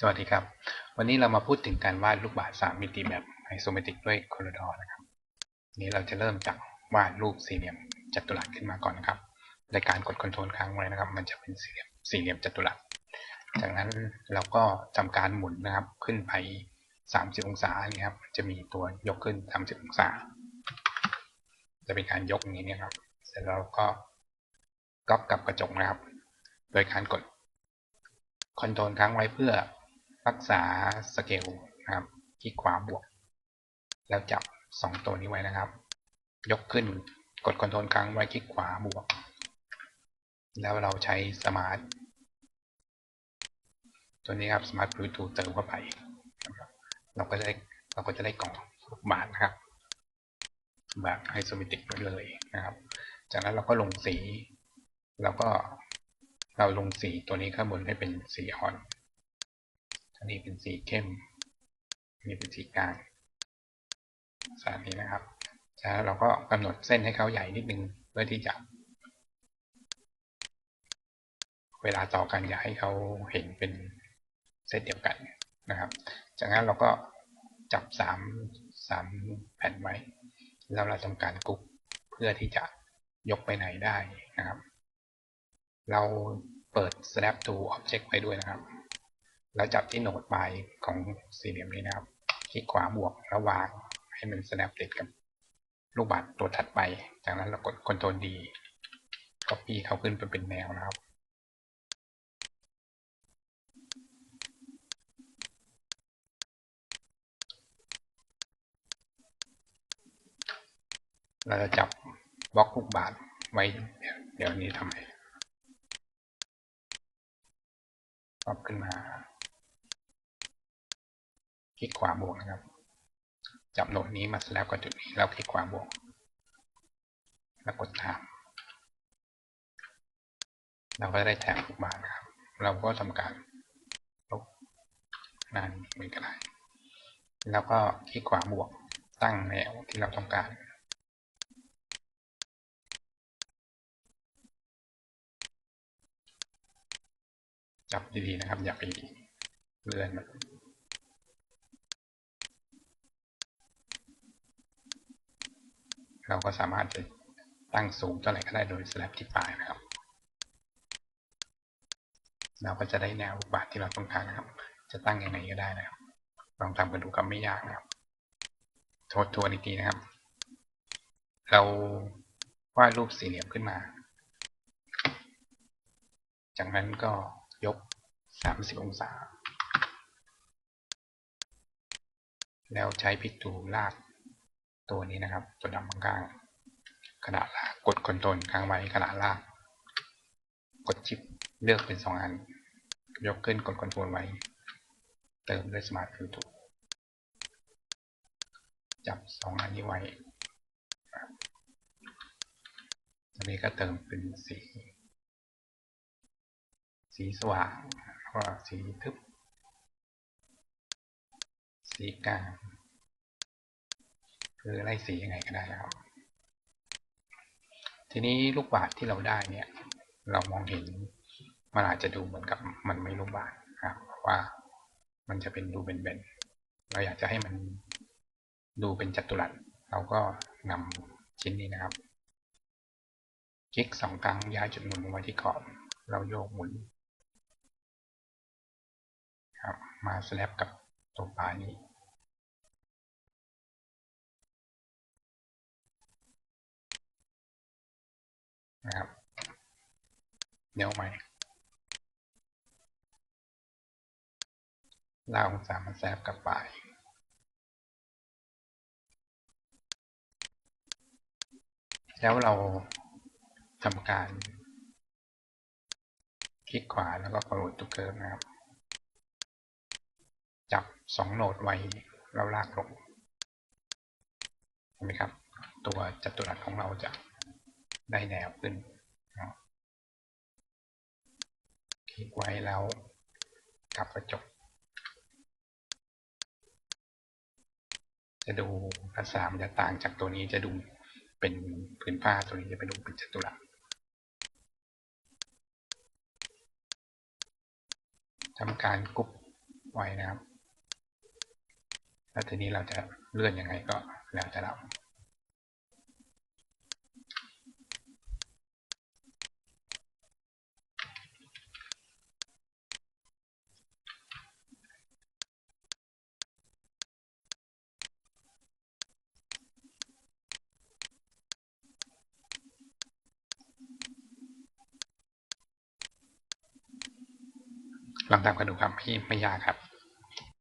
สวัสดีครับ วันนี้เรามาพูดถึงการวาดลูกบาศก์สามมิติแบบไอโซเมตริกด้วยโคลดอร์นะครับนี้เราจะเริ่มจากวาดรูปสี่เหลี่ยมจัตุรัสขึ้นมาก่อนนะครับในการกดคอนโทรลค้างไว้นะครับ มันจะเป็นสี่เหลี่ยมสี่เหลี่ยมจัตุรัส จากนั้นเราก็ทำการหมุนนะครับ ขึ้นไป 30 องศานี่ครับ จะมีตัวยกขึ้น 30 องศา จะเป็นการยกอย่างนี้นะครับ เสร็จแล้วก็ก๊อปกับกระจกนะครับ โดยการกดคอนโทรลค้างไว้เพื่อ รักษาสเกลนะครับ คลิกขวาบวก แล้วจับ 2 ตัวนี้ไว้นะครับ ยกขึ้นกดคอนโทรลค้างไว้คลิกขวาบวก แล้วเราใช้สมาร์ทตัวนี้ครับสมาร์ทบลูทูธเติมเข้าไป เราก็จะได้เราก็จะได้กล่องบาศก์นะครับแบบไอโซเมติกไปเลยนะครับ จากนั้นเราก็ลงสีแล้วก็เราลงสีตัวนี้ข้างบนให้เป็นสีอ่อน อันนี้เป็นสีเข้มอันนี้เป็นสีกลางสารนี้นะครับจากนั้นเราก็กำหนดเส้นให้เขาใหญ่นิดนึงเพื่อที่จะ เวลาต่อกันอย่าให้เขาเห็นเป็นเซตเดียวกันนะครับ จากนั้นเราก็จับสามสามแผ่นไว้ แล้วเราทำการกรุ๊ปเพื่อที่จะยกไปไหนได้นะครับ เราเปิด snap to object ไว้ด้วยนะครับ แล้วจับที่โหนดปลายของสี่เหลี่ยมนี้นะครับ คลิกขวาบวกแล้ววางให้มัน snap ติดกับลูกบาศก์ตัวถัดไป จากนั้นเรากด Ctrl D copy เขาขึ้นไปเป็นแนวนะครับ เราจะจับบล็อกลูกบาศก์ไว้เดี๋ยวนี้ทำไมปรับขึ้นมา คลิกขวาบวกนะครับ จับโหนดนี้มาแล้วกับจุดนี้แล้วคลิกขวาบวก แล้วกดตาม เราก็ได้แถบลูกบาศก์นะครับ เราก็ทำการลบหน้านี้มันก็ได้แล้วก็คลิกขวาบวกตั้งแนวที่เราต้องการจับดีๆนะครับ อย่าไปเลื่อนมัน เราก็สามารถจะตั้งสูงเท่าไหร่ก็ได้โดยสลับที่ปลายนะครับ เราก็จะได้แนวลูกบาศก์ที่เราต้องการนะครับ จะตั้งยังไงก็ได้นะครับ ลองทำกันดูก็ไม่ยากนะครับ โทษทวนอีกทีนะครับ เราวาดรูปสี่เหลี่ยมขึ้นมา จากนั้นก็ยก 30 องศา แล้วใช้พิกตูลาก ตัวนี้นะครับ ตัวดำข้างๆขนาดลากกดคอนโทรลค้างไว้ขนาดลาก กดชิปเลือกเป็น2อัน ยกขึ้นกดคอนโทรลไว้ เติมด้วยสมาร์ทบลูทูจับ2อันนี้ไว้อันนี้ก็เติมเป็นสี สีสว่างก็สีทึบ สีกลาง คือไล่สียังไงก็ได้ครับ ทีนี้ลูกบาศก์ที่เราได้เนี่ย เรามองเห็นมันอาจจะดูเหมือนกับมันไม่ลูกบาศก์ครับเพราะว่ามันจะเป็นดูเบนเราอยากจะให้มันดูเป็นจัตุรัส เราก็นำชิ้นนี้นะครับ คลิกสองครั้งย้ายจุดหมุนลงมาที่ขอบเราโยกหมุนครับมาสแลปกับตัวปลายนี้ นะครับ เดี๋ยวใหม่ล่าองศามาแซฟกับไปแล้วเราทำการ คลิกขวาแล้วก็กดตุกเกิร์นะครับ จับสองโหนดไว้แล้วลากลงเห็นไหมครับ ตัวจัตุรัสของเราจะ ได้แนวขึ้นคลิกไว้แล้วกลับกระจก จะดูภาษามันจะต่างจากตัวนี้จะดูเป็นพื้นผ้าตัวนี้จะเป็นดูเป็นจัตุรัสทำการกรุ๊ปไว้นะครับ แล้วทีนี้เราจะเลื่อนยังไงก็แล้วแต่เรา ลองทำกันดูครับไม่ไม่ยากครับ